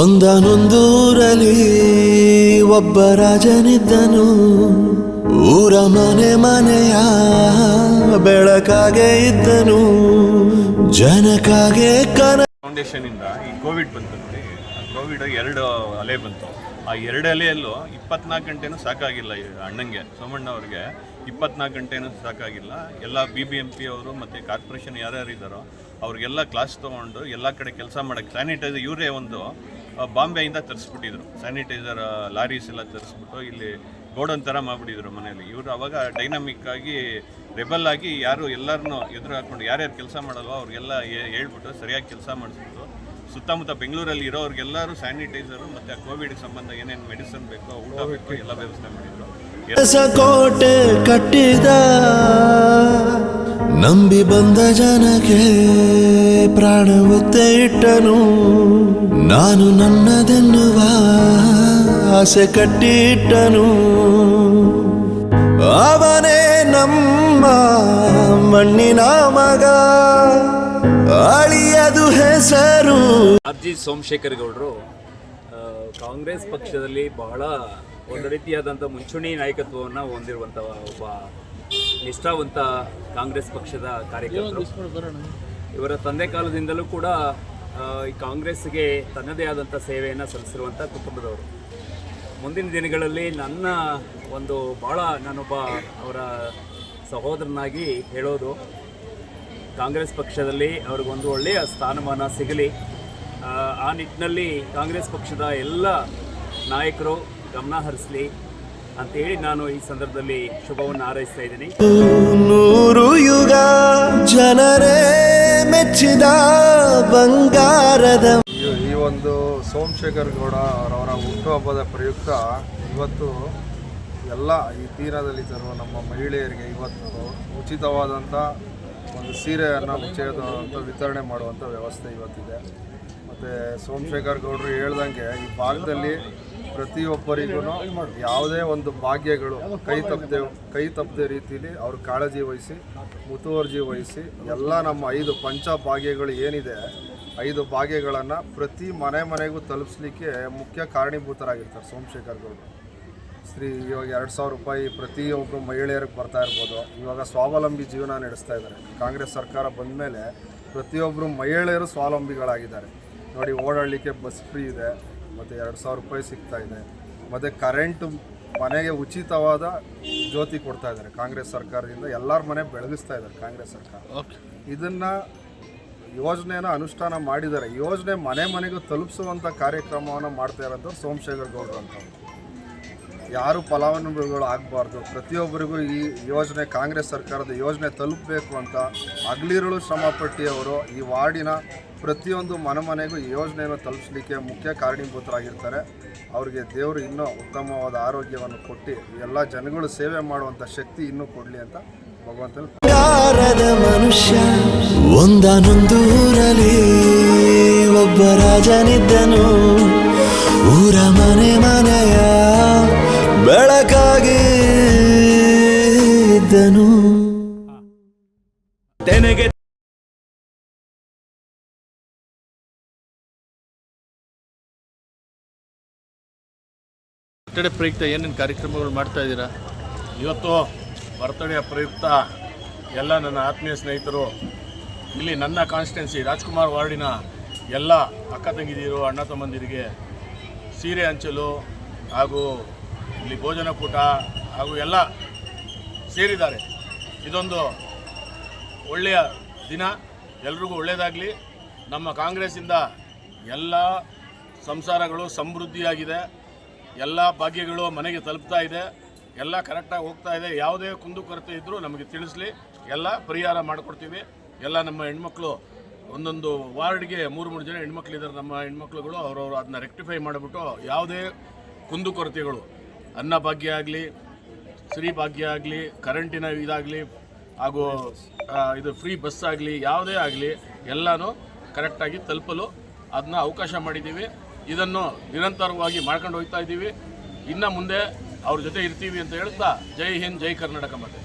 ಒಂದನೊಂದೂರಲ್ಲಿ ಒಬ್ಬ ರಾಜನಿದ್ದನು. ಊರ ಮನೆ ಮನೆಯ ಬೆಳಕಾಗೆ ಇದ್ದನು. ಜನಕಾಗೆ ಕನ ಫೌಂಡೇಶನ್ ಇಂದ ಈ ಕೋವಿಡ್ ಬಂತು ನೋಡಿ. ಕೋವಿಡ್ ಎರಡು ಅಲೆ ಬಂತು. ಆ ಎರಡು ಅಲೆಯಲ್ಲೂ ಇಪ್ಪತ್ನಾಲ್ಕು ಗಂಟೆನೂ ಸಾಕಾಗಿಲ್ಲ ಅಣ್ಣಂಗೆ, ಸೋಮಣ್ಣ ಅವ್ರಿಗೆ. ಇಪ್ಪತ್ನಾಲ್ಕು ಗಂಟೆನೂ ಸಾಕಾಗಿಲ್ಲ. ಎಲ್ಲ ಬಿ ಬಿ ಎಂ ಪಿ ಅವರು ಮತ್ತು ಕಾರ್ಪೊರೇಷನ್ ಯಾರ್ಯಾರು ಇದ್ದಾರೋ ಅವ್ರಿಗೆಲ್ಲ ಕ್ಲಾಸ್ ತೊಗೊಂಡು ಎಲ್ಲ ಕಡೆ ಕೆಲಸ ಮಾಡೋಕ್ಕೆ ಸ್ಯಾನಿಟೈಸರ್ ಇವರೇ ಒಂದು ಬಾಂಬೆಯಿಂದ ತರಿಸ್ಬಿಟ್ಟಿದ್ರು. ಸ್ಯಾನಿಟೈಸರ್ ಲಾರೀಸ್ ಎಲ್ಲ ತರಿಸ್ಬಿಟ್ಟು ಇಲ್ಲಿ ಗೋಡನ್ ಥರ ಮಾಡಿಬಿಟ್ಟಿದ್ರು ಮನೆಯಲ್ಲಿ. ಇವರು ಅವಾಗ ಡೈನಾಮಿಕ್ ಆಗಿ ರೆಬಲ್ ಆಗಿ ಯಾರು ಎಲ್ಲರನ್ನೂ ಎದುರು ಹಾಕ್ಕೊಂಡು ಯಾರ್ಯಾರು ಕೆಲಸ ಮಾಡಲ್ವೋ ಅವ್ರಿಗೆಲ್ಲ ಹೇಳ್ಬಿಟ್ಟು ಸರಿಯಾಗಿ ಕೆಲಸ ಮಾಡಿಸ್ಬಿಟ್ಟು ಸುತ್ತಮುತ್ತ ಬೆಂಗಳೂರಲ್ಲಿ ಇರೋರಿಗೆಲ್ಲರೂ ಸ್ಯಾನಿಟೈಸರು ಮತ್ತು ಕೋವಿಡ್ ಸಂಬಂಧ ಏನೇನು ಮೆಡಿಸನ್ ಬೇಕೋ, ಊಟ ಬೇಕೋ ಎಲ್ಲ ವ್ಯವಸ್ಥೆ ಮಾಡಿದ್ರು. ಕೋಟೆ ಕಟ್ಟಿದ ನಂಬಿ ಬಂದ ಜನಕ್ಕೆ ಪ್ರಾಣ ಒತ್ತೆ ಇಟ್ಟನು. ನಾನು ನನ್ನದೆನ್ನುವ ಆಸೆ ಕಟ್ಟಿಟ್ಟನು. ಅವನೇ ನಮ್ಮ ಮಣ್ಣಿನ ಮಗ, ಅಳಿಯದು ಹೆಸರು. ಅರ್ಜಿ ಸೋಮಶೇಖರ್ ಗೌಡರು ಕಾಂಗ್ರೆಸ್ ಪಕ್ಷದಲ್ಲಿ ಬಹಳ ಒಂದು ರೀತಿಯಾದಂಥ ಮುಂಚೂಣಿ ನಾಯಕತ್ವವನ್ನು ಹೊಂದಿರುವಂಥ ಒಬ್ಬ ನಿಷ್ಠಾವಂತ ಕಾಂಗ್ರೆಸ್ ಪಕ್ಷದ ಕಾರ್ಯಕರ್ತರು. ಇವರ ತಂದೆ ಕಾಲದಿಂದಲೂ ಕೂಡ ಈ ಕಾಂಗ್ರೆಸ್ಗೆ ತನ್ನದೇ ಆದಂಥ ಸೇವೆಯನ್ನು ಸಲ್ಲಿಸಿರುವಂಥ ಕುಟುಂಬದವರು. ಮುಂದಿನ ದಿನಗಳಲ್ಲಿ ನನ್ನ ಒಂದು ಭಾಳ ನಾನೊಬ್ಬ ಅವರ ಸಹೋದರನಾಗಿ ಹೇಳೋದು ಕಾಂಗ್ರೆಸ್ ಪಕ್ಷದಲ್ಲಿ ಅವ್ರಿಗೊಂದು ಒಳ್ಳೆಯ ಸ್ಥಾನಮಾನ ಸಿಗಲಿ. ಆ ನಿಟ್ಟಿನಲ್ಲಿ ಕಾಂಗ್ರೆಸ್ ಪಕ್ಷದ ಎಲ್ಲ ನಾಯಕರು ಗಮನ ಹರಿಸಲಿ. ಅಂತೇಳಿ ನಾನು ಈ ಸಂದರ್ಭದಲ್ಲಿ ಶುಭವನ್ನು ಹಾರೈಸ್ತಾ ಇದ್ದೀನಿ. ನೂರು ಯುಗ ಜನರೇ ಮೆಚ್ಚಿದ ಬಂಗಾರದ ಈ ಈ ಒಂದು ಸೋಮಶೇಖರ್ ಗೌಡ ಅವರವರ ಹುಟ್ಟುಹಬ್ಬದ ಪ್ರಯುಕ್ತ ಇವತ್ತು ಎಲ್ಲ ಈ ತೀರದಲ್ಲಿ ತರುವ ನಮ್ಮ ಮಹಿಳೆಯರಿಗೆ ಇವತ್ತು ಉಚಿತವಾದಂಥ ಒಂದು ಸೀರೆಯನ್ನು ಉಚಿತವಾದಂಥ ವಿತರಣೆ ಮಾಡುವಂಥ ವ್ಯವಸ್ಥೆ ಇವತ್ತಿದೆ. ಮತ್ತು ಸೋಮಶೇಖರ್ ಗೌಡರು ಹೇಳ್ದಂಗೆ ಈ ಭಾಗದಲ್ಲಿ ಪ್ರತಿಯೊಬ್ಬರಿಗೂ ಯಾವುದೇ ಒಂದು ಭಾಗ್ಯಗಳು ಕೈ ತಪ್ಪದೆ ಕೈ ತಪ್ಪದೆ ರೀತಿಯಲ್ಲಿ ಅವ್ರ ಕಾಳಜಿ ವಹಿಸಿ, ಮುತುವರ್ಜಿ ವಹಿಸಿ, ಎಲ್ಲ ನಮ್ಮ ಐದು ಪಂಚ ಭಾಗ್ಯಗಳು ಏನಿದೆ, ಐದು ಭಾಗ್ಯಗಳನ್ನು ಪ್ರತಿ ಮನೆ ಮನೆಗೂ ತಲುಪಿಸ್ಲಿಕ್ಕೆ ಮುಖ್ಯ ಕಾರಣೀಭೂತರಾಗಿರ್ತಾರೆ ಸೋಮಶೇಖರ್ ಗೌಡರು ಶ್ರೀ ಇವಾಗ ಎರಡು ಸಾವಿರ ರೂಪಾಯಿ ಪ್ರತಿಯೊಬ್ಬರು ಮಹಿಳೆಯರಿಗೆ ಬರ್ತಾ ಇರ್ಬೋದು. ಇವಾಗ ಸ್ವಾವಲಂಬಿ ಜೀವನ ನಡೆಸ್ತಾ ಇದ್ದಾರೆ. ಕಾಂಗ್ರೆಸ್ ಸರ್ಕಾರ ಬಂದ ಮೇಲೆ ಪ್ರತಿಯೊಬ್ಬರು ಮಹಿಳೆಯರು ಸ್ವಾವಲಂಬಿಗಳಾಗಿದ್ದಾರೆ. ನೋಡಿ, ಓಡಾಡಲಿಕ್ಕೆ ಬಸ್ ಫ್ರೀ ಇದೆ. ಮತ್ತು ಎರಡು ಸಾವಿರ ರೂಪಾಯಿ ಸಿಗ್ತಾ ಇದೆ. ಮತ್ತು ಕರೆಂಟ್ ಮನೆಗೆ ಉಚಿತವಾದ ಜ್ಯೋತಿ ಕೊಡ್ತಾ ಇದ್ದಾರೆ ಕಾಂಗ್ರೆಸ್ ಸರ್ಕಾರದಿಂದ. ಎಲ್ಲರ ಮನೆ ಬೆಳಗಿಸ್ತಾ ಇದ್ದಾರೆ ಕಾಂಗ್ರೆಸ್ ಸರ್ಕಾರ. ಇದನ್ನು ಯೋಜನೆಯನ್ನು ಅನುಷ್ಠಾನ ಮಾಡಿದ್ದಾರೆ. ಯೋಜನೆ ಮನೆ ಮನೆಗೂ ತಲುಪಿಸುವಂಥ ಕಾರ್ಯಕ್ರಮವನ್ನು ಮಾಡ್ತಾ ಇರೋದು ಸೋಮಶೇಖರ್ ಗೌಡರು ಅಂತ ಯಾರು ಫಲಾನುಭವಿಗಳು ಆಗಬಾರ್ದು. ಪ್ರತಿಯೊಬ್ಬರಿಗೂ ಈ ಯೋಜನೆ ಕಾಂಗ್ರೆಸ್ ಸರ್ಕಾರದ ಯೋಜನೆ ತಲುಪಬೇಕು ಅಂತ ಹಗಲಿರುಳು ಶ್ರಮಪಟ್ಟಿಯವರು ಈ ವಾರ್ಡಿನ ಪ್ರತಿಯೊಂದು ಮನೆ ಮನೆಗೂ ಈ ಯೋಜನೆಯನ್ನು ತಲುಪಿಸಲಿಕ್ಕೆ ಮುಖ್ಯ ಕಾರಣೀಭೂತರಾಗಿರ್ತಾರೆ. ಅವರಿಗೆ ದೇವರು ಇನ್ನೂ ಉತ್ತಮವಾದ ಆರೋಗ್ಯವನ್ನು ಕೊಟ್ಟು ಎಲ್ಲ ಜನಗಳು ಸೇವೆ ಮಾಡುವಂಥ ಶಕ್ತಿ ಇನ್ನೂ ಕೊಡಲಿ ಅಂತ ಭಗವಂತನ ಮನುಷ್ಯ ಒಂದನೊಂದೂರಲ್ಲಿ ಒಬ್ಬ ರಾಜನಿದ್ದನು. ಊರ ಮನೆ ಮನೆಯ ಬೆಳಕಾಗಿ ಇದ್ದನು. ತೆನೆಗೆ ಬರ್ತಡೇ ಪ್ರಯುಕ್ತ ಏನೇನು ಕಾರ್ಯಕ್ರಮಗಳು ಮಾಡ್ತಾ ಇದ್ದೀರಾ? ಇವತ್ತು ಬರ್ತಡೆಯ ಪ್ರಯುಕ್ತ ಎಲ್ಲ ನನ್ನ ಆತ್ಮೀಯ ಸ್ನೇಹಿತರು, ಇಲ್ಲಿ ನನ್ನ ಕಾನ್ಸ್ಟಿಟ್ಯೂನ್ಸಿ ರಾಜ್ಕುಮಾರ್ ವಾರ್ಡಿನ ಎಲ್ಲ ಅಕ್ಕ ತಂಗಿದಿರು, ಅಣ್ಣ ತಮ್ಮಂದಿರಿಗೆ ಸೀರೆ ಹಂಚಲು ಹಾಗೂ ಇಲ್ಲಿ ಭೋಜನ ಕೂಟ ಹಾಗೂ ಎಲ್ಲ ಸೇರಿದ್ದಾರೆ. ಇದೊಂದು ಒಳ್ಳೆಯ ದಿನ. ಎಲ್ರಿಗೂ ಒಳ್ಳೆಯದಾಗಲಿ ನಮ್ಮ ಕಾಂಗ್ರೆಸ್ಸಿಂದ ಎಲ್ಲ ಸಂಸಾರಗಳು ಸಮೃದ್ಧಿಯಾಗಿದೆ. ಎಲ್ಲ ಭಾಗ್ಯಗಳು ಮನೆಗೆ ತಲುಪ್ತಾ ಇದೆ. ಎಲ್ಲ ಕರೆಕ್ಟಾಗಿ ಹೋಗ್ತಾ ಇದೆ. ಯಾವುದೇ ಕುಂದುಕೊರತೆ ಇದ್ದರೂ ನಮಗೆ ತಿಳಿಸ್ಲಿ. ಎಲ್ಲ ಪರಿಹಾರ ಮಾಡಿಕೊಡ್ತೀವಿ. ಎಲ್ಲ ನಮ್ಮ ಹೆಣ್ಮಕ್ಳು ಒಂದೊಂದು ವಾರ್ಡ್ಗೆ ಮೂರು ಮೂರು ಜನ ಹೆಣ್ಮಕ್ಳಿದ್ದಾರೆ ನಮ್ಮ ಹೆಣ್ಮಕ್ಳುಗಳು ಅವರವರು ಅದನ್ನ ರೆಕ್ಟಿಫೈ ಮಾಡಿಬಿಟ್ಟು ಯಾವುದೇ ಕುಂದುಕೊರತೆಗಳು ಅನ್ನ ಭಾಗ್ಯ ಆಗಲಿ ಸ್ತ್ರೀ ಭಾಗ್ಯ ಆಗಲಿ ಕರೆಂಟಿನ ಇದಾಗಲಿ, ಹಾಗೂ ಇದು ಫ್ರೀ ಬಸ್ ಆಗಲಿ, ಯಾವುದೇ ಆಗಲಿ, ಎಲ್ಲನೂ ಕರೆಕ್ಟಾಗಿ ತಲುಪಲು ಅದನ್ನ ಅವಕಾಶ ಮಾಡಿದ್ದೀವಿ. ಇದನ್ನು ನಿರಂತರವಾಗಿ ಮಾಡ್ಕೊಂಡು ಹೋಗ್ತಾ ಇದ್ದೀವಿ. ಇನ್ನು ಮುಂದೆ ಅವ್ರ ಜೊತೆ ಇರ್ತೀವಿ ಅಂತ ಹೇಳ್ತಾ ಜೈ ಹಿಂದ್, ಜೈ ಕರ್ನಾಟಕ ಮತ್ತೆ